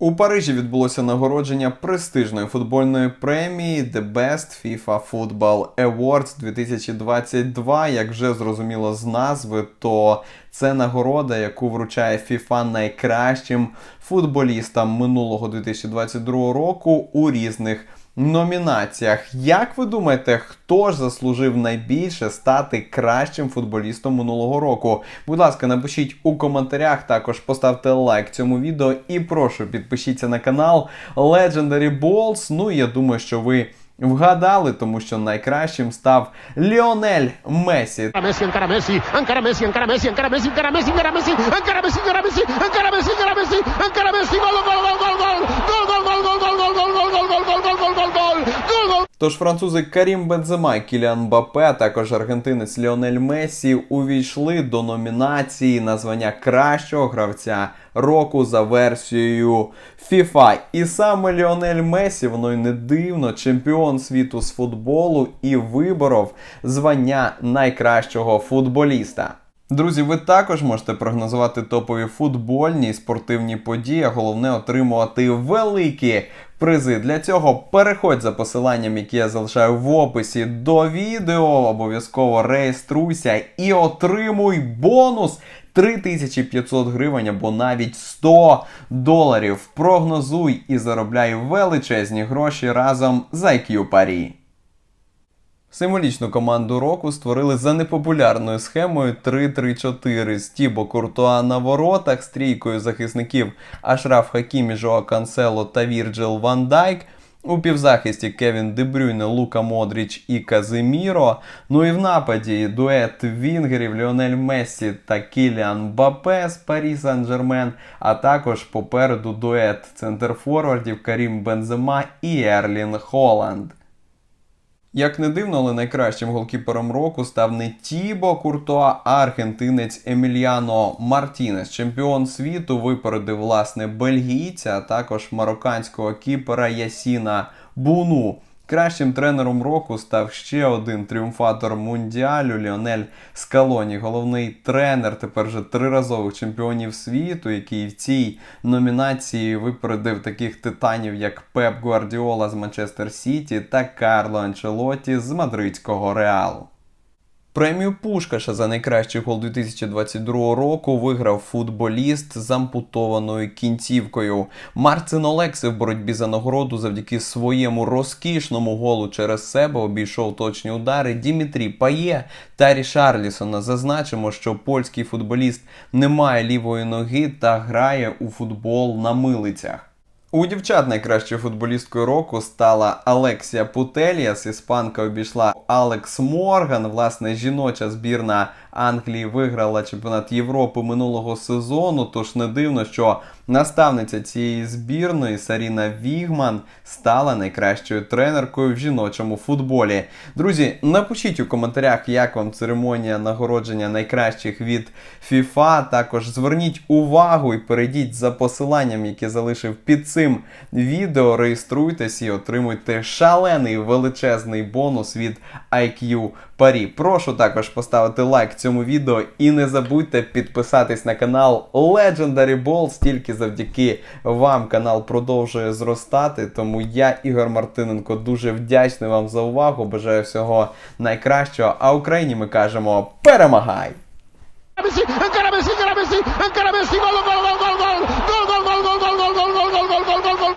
У Парижі відбулося нагородження престижної футбольної премії The Best FIFA Football Awards 2022. Як вже зрозуміло з назви, то це нагорода, яку вручає FIFA найкращим футболістам минулого 2022 року у різних номінаціях. Як ви думаєте, хто ж заслужив найбільше стати кращим футболістом минулого року? Будь ласка, напишіть у коментарях, також поставте лайк цьому відео і прошу підпишіться на канал Legendary Balls. Ну і я думаю, що ви. Вгадали, тому що найкращим став Ліонель Месі. Encara Messi, encara Messi, encara Messi, encara Messi, encara Messi, encara Messi, encara Messi, encara Messi, encara Messi, encara Messi, encara Messi, encara Messi, gol, gol, gol, Тож французи Карім Бензема Кіліан Мбаппе, а також аргентинець Ліонель Месі увійшли до номінації на звання кращого гравця року за версією FIFA. І саме Ліонель Месі, воно й не дивно, чемпіон світу з футболу і виборов звання найкращого футболіста. Друзі, ви також можете прогнозувати топові футбольні і спортивні події, а головне отримувати великі призи. Для цього переходь за посиланням, яке я залишаю в описі до відео. Обов'язково реєструйся і отримуй бонус 3500 гривень або навіть 100 доларів. Прогнозуй і заробляй величезні гроші разом з IQ Парі. Символічну команду року створили за непопулярною схемою 3-3-4 з Тібо Куртуа на воротах, стрійкою захисників Ашраф Хакімі, Жоа Кансело та Вірджил Ван Дайк. У півзахисті Кевін Дебрюйне, Лука Модріч і Казиміро. Ну і в нападі дует Вінгерів Ліонель Мессі та Кіліан Бапе з Парі Сан-Жермен, а також попереду дует центрфорвардів Карім Бензема і Ерлін Холланд. Як не дивно, але найкращим голкіпером року став не Тібо Куртуа, а аргентинець Емільяно Мартінес. Чемпіон світу випередив власне бельгійця, а також марокканського кіпера Ясіна Буну. Кращим тренером року став ще один тріумфатор мундіалю Ліонель Скалоні, головний тренер тепер вже триразових чемпіонів світу, який в цій номінації випередив таких титанів, як Пеп Гвардіола з Манчестер Сіті та Карло Анчелоті з мадридського Реалу. Премію Пушкаша за найкращий гол 2022 року виграв футболіст з ампутованою кінцівкою. Марцин Олекси в боротьбі за нагороду завдяки своєму розкішному голу через себе обійшов точні удари Дімітрі Пає та Рішарлісона. Зазначимо, що польський футболіст не має лівої ноги та грає у футбол на милицях. У дівчат найкращою футболісткою року стала Алексія Путеліас. Іспанка обійшла Алекс Морган. Власне, жіноча збірна Англії виграла чемпіонат Європи минулого сезону. Тож не дивно, що наставниця цієї збірної Саріна Вігман стала найкращою тренеркою в жіночому футболі. Друзі, напишіть у коментарях, як вам церемонія нагородження найкращих від FIFA. Також зверніть увагу і перейдіть за посиланням, яке залишив під цим відео. Реєструйтесь і отримуйте шалений величезний бонус від IQ Парі. Прошу також поставити лайк цьому відео і не забудьте підписатись на канал Legendary Balls. Тільки завдяки вам канал продовжує зростати. Тому я, Ігор Мартиненко, дуже вдячний вам за увагу. Бажаю всього найкращого. А Україні ми кажемо перемагай! Messi, encara Messi, encara Messi, encara Messi, gol, gol, gol, gol, gol, gol, gol, gol, gol, gol, gol, gol, gol, gol, gol, gol, gol, gol.